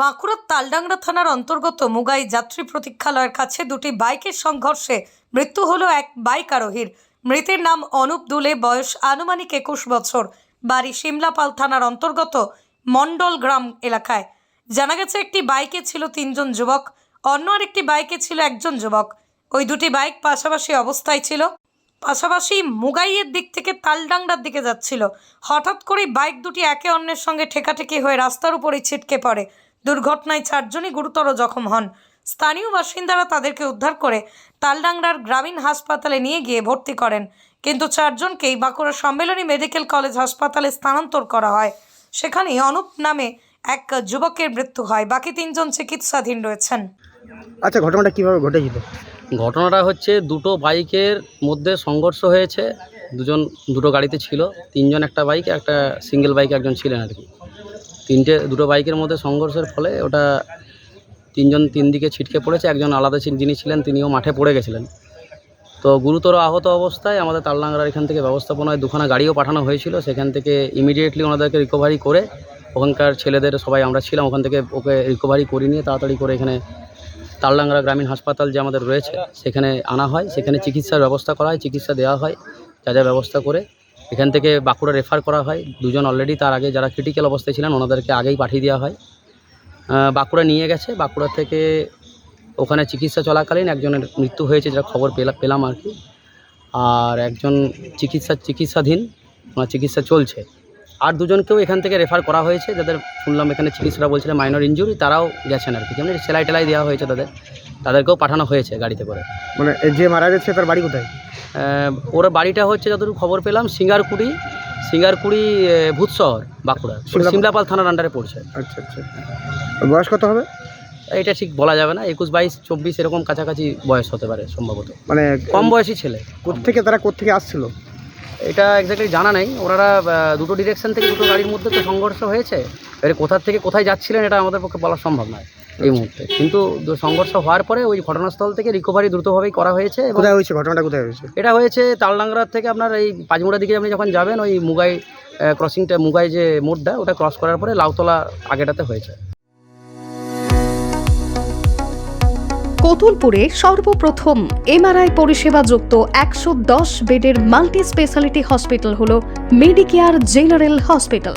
বাঁকুড়ার তালডাংরা থানার অন্তর্গত মুগাই যাত্রী প্রতীক্ষালয়ের কাছে দুটি বাইকের সংঘর্ষে মৃত্যু হলো এক বাইক আরোহীর। মৃতের নাম অনুপ দুলে, বয়স আনুমানিক একুশ বছর। বাড়ি সিমলাপাল থানার অন্তর্গত মণ্ডল গ্রাম এলাকায়। জানা গেছে, একটি বাইকে ছিল তিনজন যুবক, অন্য আরেকটি বাইকে ছিল একজন যুবক। ওই দুটি বাইক পাশাপাশি অবস্থায় ছিল। পাশাপাশি মুগাইয়ের দিক থেকে তালডাংরার দিকে যাচ্ছিল। হঠাৎ করেই বাইক দুটি একে অন্যের সঙ্গে ঠেকাঠেকি হয়ে রাস্তার উপরেই ছিটকে পড়ে। দুর্ঘটনায় চারজনই গুরুতর জখম হন। স্থানীয় বাসিন্দারা তাদেরকে উদ্ধার করে তালডাংরার গ্রামীণ হাসপাতালে নিয়ে গিয়ে ভর্তি করেন। কিন্তু চারজনকেই বাঁকুড়া সম্মেলনী মেডিকেল কলেজ হাসপাতালে স্থানান্তর করা হয়। সেখানে অনুপ নামে এক যুবকের মৃত্যু হয়। বাকি তিনজন চিকিৎসাধীন রয়েছেন। আচ্ছা ঘটনাটা কীভাবে ঘটেছিল? ঘটনাটা হচ্ছে দুটো বাইকের মধ্যে সংঘর্ষ হয়েছে। দুজন দুটো গাড়িতে ছিল। তিনজন একটা বাইক একটা সিঙ্গেল বাইকে একজন ছিলেন আর কি। তিনটে, দুটো বাইকের মধ্যে সংঘর্ষের ফলে ওটা তিনজন তিন দিকে ছিটকে পড়েছে, একজন আলাদা যিনি ছিলেন তিনিও মাঠে পড়ে গেছিলেন। তো গুরুতর আহত অবস্থায় আমাদের তালডাংরার এখান থেকে ব্যবস্থাপনায় দুখানা গাড়িও পাঠানো হয়েছিল, সেখান থেকে ইমিডিয়েটলি ওনাদেরকে রিকভারি করে ওখানকার ছেলেদের সবাই আমরা ছিলাম, ওখান থেকে ওকে রিকভারি করে নিয়ে তাড়াতাড়ি করে এখানে তালডাংরা গ্রামীণ হাসপাতাল যে আমাদের রয়েছে, সেখানে আনা হয়। সেখানে চিকিৎসার ব্যবস্থা করা হয়, চিকিৎসা দেওয়া হয়, যা যা ব্যবস্থা করে এখান থেকে বাঁকুড়া রেফার করা হয়। দুজন অলরেডি তার আগে যারা ক্রিটিক্যাল অবস্থায় ছিলেন, ওনাদেরকে আগেই পাঠিয়ে দেওয়া হয়। বাঁকুড়া নিয়ে গেছে। বাঁকুড়া থেকে ওখানে চিকিৎসা চলাকালীন একজনের মৃত্যু হয়েছে, যেটা খবর পেলা পেলাম আর কি। আর একজন চিকিৎসা চিকিৎসাধীন, ওনার চিকিৎসা চলছে। আর দুজনকেও এখান থেকে রেফার করা হয়েছে, যাদের শুনলাম এখানে চিকিৎসাটা বলছিলেন মাইনর ইঞ্জুরি তারাও গেছেন আর কি। যেমন সেলাই টেলাই দেওয়া হয়েছে তাদের, তাদেরকেও পাঠানো হয়েছে গাড়িতে করে। মানে যে মারা গেছে, তার বাড়ি কোথায়? ওর বাড়িটা হচ্ছে যতটুকু খবর পেলাম সিঙ্গারকুড়ি সিঙ্গারকুড়ি ভূতশহর বাঁকুড়া। সিমলাপাল। সিমলাপাল থানার আন্ডারে পড়ছে। আচ্ছা আচ্ছা। বয়স কত হবে? এটা ঠিক বলা যাবে না একুশ বাইশ চব্বিশ এরকম কাছাকাছি বয়স হতে পারে সম্ভবত। মানে কম বয়সী ছেলে। কোথেকে তারা কোথেকে আসছিল? এটা এক্স্যাক্টলি জানা নেই। ওনারা দুটো ডিরেকশন থেকে দুটো গাড়ির মধ্যে তো সংঘর্ষ হয়েছে। এবারে কোথা থেকে কোথায় যাচ্ছিলেন এটা আমাদের পক্ষে বলা সম্ভব নয়। এই মুহূর্তে। কিন্তু সংঘর্ষ হওয়ার পরে ওই ঘটনাস্থল থেকে রিকভারি দ্রুতভাবেই করা হয়েছে কোথায় হয়েছে? ঘটনাটা কোথায় হয়েছে? এটা হয়েছে তালডাংরার থেকে আপনার এই পাঁচমুড়ার দিকে আপনি যখন যাবেন ওই মুগাই ক্রসিংটা মুগাই যে মোড়টা ওটা ক্রস করার পরে লাউতলা আগেটাতে হয়েছে। কতুলপুরে সর্বপ্রথম এমআরআই পরিষেবা যুক্ত একশো দশ বেডের মাল্টি স্পেশালিটি হসপিটাল হল মেডিকেয়ার জেনারেল হসপিটাল